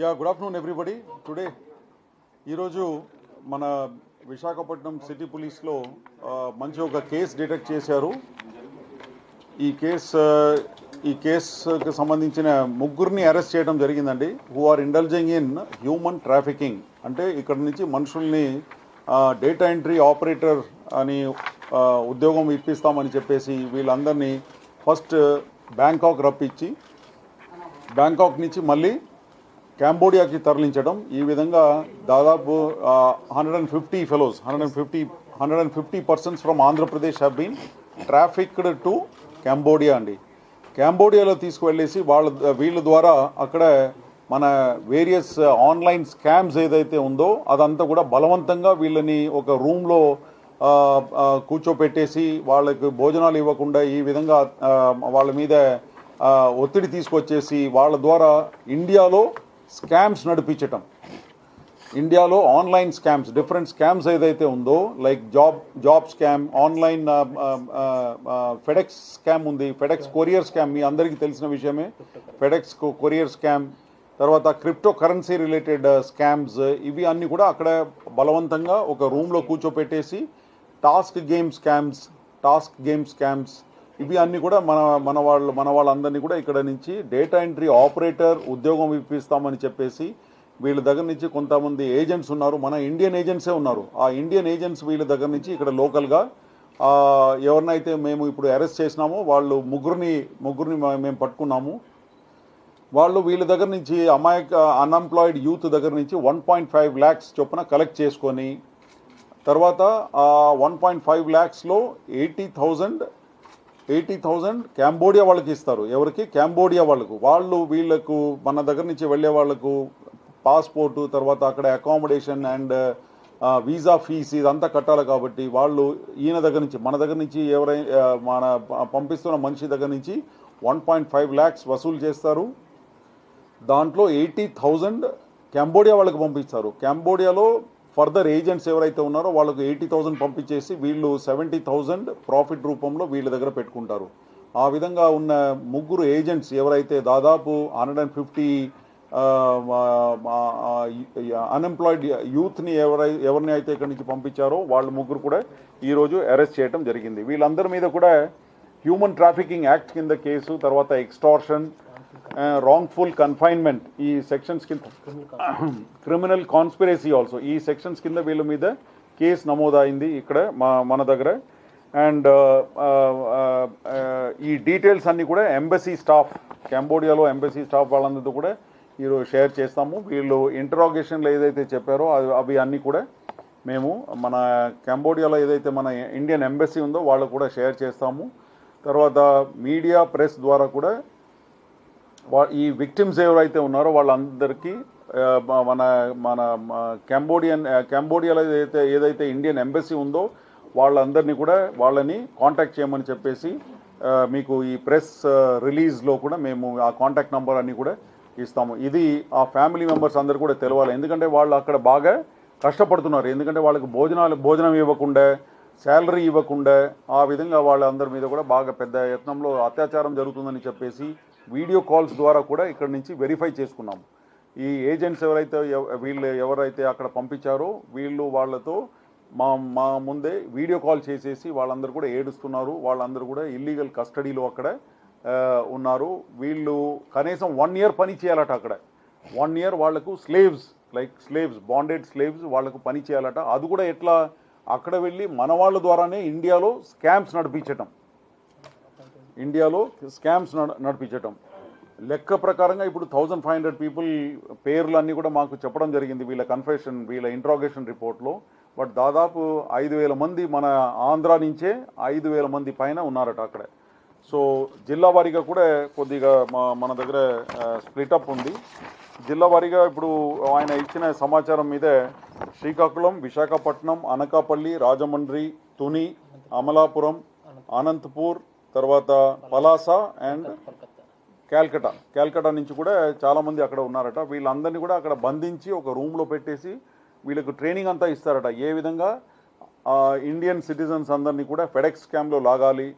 Yeah good afternoon everybody today ఈరోజు మన Visakhapatnam city పోలీస్లో మంచి ఒక కేసు డిటెక్ట్ చేశారు. ఈ కేసు ఈ కేసుకి సంబంధించిన ముగ్గురిని అరెస్ట్ చేయడం జరిగిందండి. Who are indulging in human trafficking అంటే ఇక్కడ నుంచి మనుషుల్ని డేటా ఎంట్రీ ఆపరేటర్ అని ఉద్యోగం ఇప్పిస్తామని చెప్పేసి వీళ్ళందరినీ ఫస్ట్ బ్యాంకాక్ రప్పించి బ్యాంకాక్ నుంచి మళ్ళీ కాంబోడియాకి తరలించడం ఈ విధంగా దాదాపు hundred and fifty fellows hundred and fifty hundred and fifty persons from Andhra Pradesh have been trafficked to Cambodia అండి. కాంబోడియాలో తీసుకువెళ్ళేసి వాళ్ళ వీళ్ళ ద్వారా అక్కడ మన వేరియస్ ఆన్లైన్ స్కామ్స్ ఏదైతే ఉందో అదంతా కూడా బలవంతంగా వీళ్ళని ఒక రూమ్లో కూర్చోపెట్టేసి వాళ్ళకి భోజనాలు ఇవ్వకుండా ఈ విధంగా వాళ్ళ మీద ఒత్తిడి తీసుకొచ్చేసి వాళ్ళ ద్వారా ఇండియాలో స్కామ్స్ నడిపించటం. ఇండియాలో ఆన్లైన్ స్కామ్స్ డిఫరెంట్ స్కామ్స్ ఏదైతే ఉందో like job job scam online FedEx scam ఉంది. ఫెడెక్స్ కొరియర్ స్కామ్ మీ అందరికీ తెలిసిన విషయమే. ఫెడెక్స్ కొరియర్ స్కామ్ తర్వాత క్రిప్టో కరెన్సీ రిలేటెడ్ స్కామ్స్ ఇవి అన్నీ కూడా అక్కడ బలవంతంగా ఒక రూమ్లో కూర్చోపెట్టేసి task game scams task game scams ఇవి అన్ని కూడా మన మన వాళ్ళు మన వాళ్ళందరినీ కూడా ఇక్కడ నుంచి డేటా ఎంట్రీ ఆపరేటర్ ఉద్యోగం ఇప్పిస్తామని చెప్పేసి వీళ్ళ దగ్గర నుంచి కొంతమంది ఏజెంట్స్ ఉన్నారు. మన ఇండియన్ ఏజెంట్సే ఉన్నారు. ఆ ఇండియన్ ఏజెంట్స్ వీళ్ళ దగ్గర నుంచి ఇక్కడ లోకల్గా ఎవరినైతే మేము ఇప్పుడు అరెస్ట్ చేసినామో వాళ్ళు ముగ్గురిని ముగ్గురిని మేము పట్టుకున్నాము. వాళ్ళు వీళ్ళ దగ్గర నుంచి అమాయక అన్ఎంప్లాయిడ్ యూత్ దగ్గర నుంచి వన్ పాయింట్ ఫైవ్ ల్యాక్స్ చొప్పున కలెక్ట్ చేసుకొని తర్వాత ఆ one point five ల్యాక్స్లో eighty thousand eighty thousand Cambodia వాళ్ళకి ఇస్తారు. ఎవరికి? క్యాంబోడియా వాళ్ళకు. వాళ్ళు వీళ్ళకు మన దగ్గర నుంచి వెళ్ళే వాళ్ళకు పాస్పోర్టు తర్వాత అక్కడ అకామిడేషన్ అండ్ వీసా ఫీస్ ఇదంతా కట్టాలి కాబట్టి వాళ్ళు ఈయన దగ్గర నుంచి మన దగ్గర నుంచి ఎవరై మన పంపిస్తున్న మనిషి దగ్గర నుంచి వన్ పాయింట్ ఫైవ్ ల్యాక్స్ వసూలు చేస్తారు. దాంట్లో ఎయిటీ థౌజండ్ కంబోడియా వాళ్ళకి పంపిస్తారు. కంబోడియాలో ఫర్దర్ ఏజెంట్స్ ఎవరైతే ఉన్నారో వాళ్ళకు ఎయిటీ థౌజండ్ పంపించేసి వీళ్ళు సెవెంటీ థౌజండ్ ప్రాఫిట్ రూపంలో వీళ్ళ దగ్గర పెట్టుకుంటారు. ఆ విధంగా ఉన్న ముగ్గురు ఏజెంట్స్ ఎవరైతే దాదాపు హండ్రెడ్ అండ్ ఫిఫ్టీ అన్ఎంప్లాయిడ్ యూత్ని ఎవరై ఎవరిని అయితే ఇక్కడి నుంచి పంపించారో వాళ్ళ ముగ్గురు కూడా ఈరోజు అరెస్ట్ చేయడం జరిగింది. వీళ్ళందరి మీద కూడా హ్యూమన్ ట్రాఫికింగ్ యాక్ట్ కింద కేసు తర్వాత ఎక్స్టార్షన్ రాంగ్ఫుల్ కన్ఫైన్మెంట్ ఈ సెక్షన్స్ కింద క్రిమినల్ కాన్స్పిరసీ ఆల్సో ఈ సెక్షన్స్ కింద వీళ్ళ మీద కేసు నమోదైంది ఇక్కడ మా మన దగ్గర. అండ్ ఈ డీటెయిల్స్ అన్నీ కూడా ఎంబసీ స్టాఫ్ కంబోడియాలో ఎంబసీ స్టాఫ్ వాళ్ళందరితో కూడా ఈరోజు షేర్ చేస్తాము. వీళ్ళు ఇంటరాగేషన్లో ఏదైతే చెప్పారో అవి అవి అన్నీ కూడా మేము మన కంబోడియాలో ఏదైతే మన ఇండియన్ ఎంబసీ ఉందో వాళ్ళకు కూడా షేర్ చేస్తాము. తర్వాత మీడియా ప్రెస్ ద్వారా కూడా ఈ విక్టిమ్స్ ఎవరైతే ఉన్నారో వాళ్ళందరికీ మన మన కంబోడియన్ కంబోడియాలో ఏదైతే ఏదైతే ఇండియన్ ఎంబసీ ఉందో వాళ్ళందరినీ కూడా వాళ్ళని కాంటాక్ట్ చేయమని చెప్పేసి మీకు ఈ ప్రెస్ రిలీజ్లో కూడా మేము ఆ కాంటాక్ట్ నెంబర్ అన్ని కూడా ఇస్తాము. ఇది ఆ ఫ్యామిలీ మెంబర్స్ అందరు కూడా తెలవాలి. ఎందుకంటే వాళ్ళు అక్కడ బాగా కష్టపడుతున్నారు. ఎందుకంటే వాళ్ళకి భోజనాలు భోజనం ఇవ్వకుండా శాలరీ ఇవ్వకుండా ఆ విధంగా వాళ్ళందరి మీద కూడా బాగా పెద్ద యత్నంలో అత్యాచారం జరుగుతుందని చెప్పేసి వీడియో కాల్స్ ద్వారా కూడా ఇక్కడ నుంచి వెరిఫై చేసుకున్నాము ఈ ఏజెంట్స్ ఎవరైతే వీళ్ళు ఎవరైతే అక్కడ పంపించారో వీళ్ళు వాళ్ళతో మా మా ముందే వీడియో కాల్ చేసేసి వాళ్ళందరూ కూడా ఏడుస్తున్నారు. వాళ్ళందరూ కూడా ఇల్లీగల్ కస్టడీలో అక్కడ ఉన్నారు. వీళ్ళు కనీసం వన్ ఇయర్ పని చేయాలట అక్కడ. వన్ ఇయర్ వాళ్ళకు slaves like slaves bonded slaves వాళ్ళకు పని చేయాలట. అది కూడా ఎట్లా? అక్కడ వెళ్ళి మన వాళ్ళ ద్వారానే ఇండియాలో స్కామ్స్ నడిపించటం. ఇండియాలో స్కామ్స్ నడ- నడిపించటం. లెక్క ప్రకారంగా ఇప్పుడు థౌజండ్ ఫైవ్ హండ్రెడ్ పీపుల్ పేర్లు అన్నీ కూడా మాకు చెప్పడం జరిగింది. వీళ్ళ కన్ఫెషన్ వీళ్ళ ఇంట్రాగేషన్ రిపోర్ట్లో. బట్ దాదాపు ఐదు వేల మంది మన ఆంధ్ర నుంచే ఐదు వేల మంది పైన ఉన్నారట అక్కడ. సో జిల్లా వారీగా కూడా కొద్దిగా మా మన దగ్గర స్ప్లిటప్ ఉంది. జిల్లా వారీగా ఇప్పుడు ఆయన ఇచ్చిన సమాచారం మీదే శ్రీకాకుళం విశాఖపట్నం అనకాపల్లి రాజమండ్రి తుని అమలాపురం అనంతపూర్ తర్వాత పలాస అండ్ క్యాల్కటా. క్యాల్కటా నుంచి కూడా చాలామంది అక్కడ ఉన్నారట. వీళ్ళందరినీ కూడా అక్కడ బంధించి ఒక రూమ్లో పెట్టేసి వీళ్ళకు ట్రైనింగ్ అంతా ఇస్తారట. ఏ విధంగా? ఇండియన్ సిటిజన్స్ అందరినీ కూడా ఫెడెక్స్ స్కామ్లో లాగాలి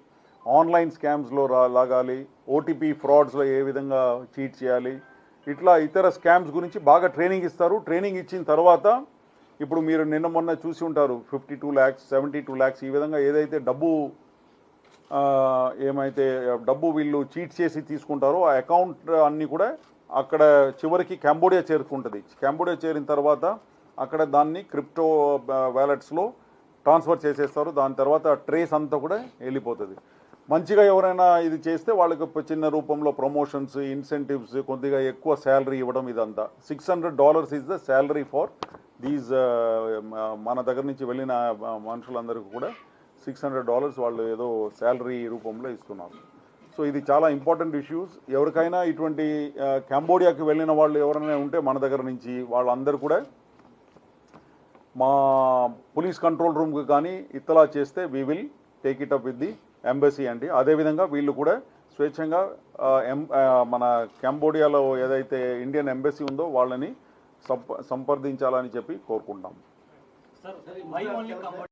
ఆన్లైన్ స్కామ్స్లో రా లాగాలి ఓటీపీ ఫ్రాడ్స్లో ఏ విధంగా చీట్ చేయాలి ఇట్లా ఇతర స్కామ్స్ గురించి బాగా ట్రైనింగ్ ఇస్తారు. ట్రైనింగ్ ఇచ్చిన తర్వాత ఇప్పుడు మీరు నిన్న మొన్న చూసి ఉంటారు fifty two lakhs seventy two lakhs ఈ విధంగా ఏదైతే డబ్బు ఏమైతే డబ్బు వీళ్ళు చీట్ చేసి తీసుకుంటారో ఆ అకౌంట్ అన్నీ కూడా అక్కడ చివరికి కాంబోడియా చేరుకుంటుంది. కాంబోడియా చేరిన తర్వాత అక్కడ దాన్ని క్రిప్టో వ్యాలెట్స్లో ట్రాన్స్ఫర్ చేసేస్తారు. దాని తర్వాత ట్రేస్ అంతా కూడా వెళ్ళిపోతుంది. మంచిగా ఎవరైనా ఇది చేస్తే వాళ్ళకి చిన్న రూపంలో ప్రమోషన్స్ ఇన్సెంటివ్స్ కొద్దిగా ఎక్కువ శాలరీ ఇవ్వడం ఇదంతా. Six hundred dollars is the salary for these మన దగ్గర నుంచి వెళ్ళిన మనుషులందరికీ కూడా సిక్స్ హండ్రెడ్ డాలర్స్ వాళ్ళు ఏదో శాలరీ రూపంలో ఇస్తున్నారు. సో ఇది చాలా ఇంపార్టెంట్ ఇష్యూస్. ఎవరికైనా ఇటువంటి కాంబోడియాకి వెళ్ళిన వాళ్ళు ఎవరైనా ఉంటే మన దగ్గర నుంచి వాళ్ళందరూ కూడా మా పోలీస్ కంట్రోల్ రూమ్కి కానీ ఇత్తలా చేస్తే we will take it up with the embassy అండి అదేవిధంగా వీళ్ళు కూడా స్వేచ్ఛంగా ఎం- మన కాంబోడియాలో ఏదైతే ఇండియన్ ఎంబసీ ఉందో వాళ్ళని సంప సంప్రదించాలని చెప్పి కోరుకుంటాం.